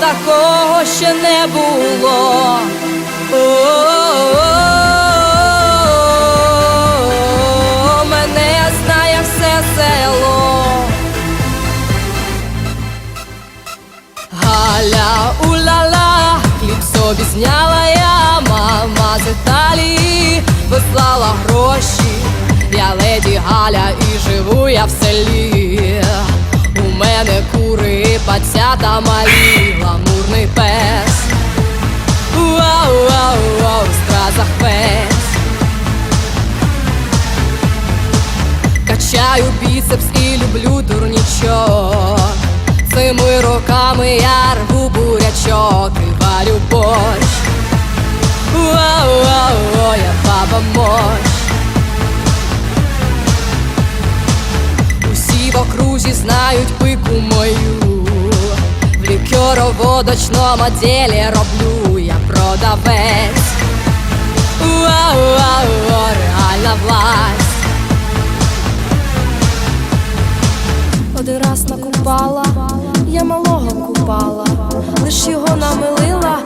Такого ще не було. Хліб собі зняла я, мама з Італії вислала гроші. Я леді Галя і живу я в селі. У мене кури, пацята малі, гламурний пес. Вау, вау, вау, в стразах весь. Качаю біцепс і люблю дурнічок. Цими роками я рву в окрузі знають пику мою. В лікероводочному ділі роблю я продавець. Вау, вау, реальна власть. Один раз накупала, я малого купала, лиш його намилила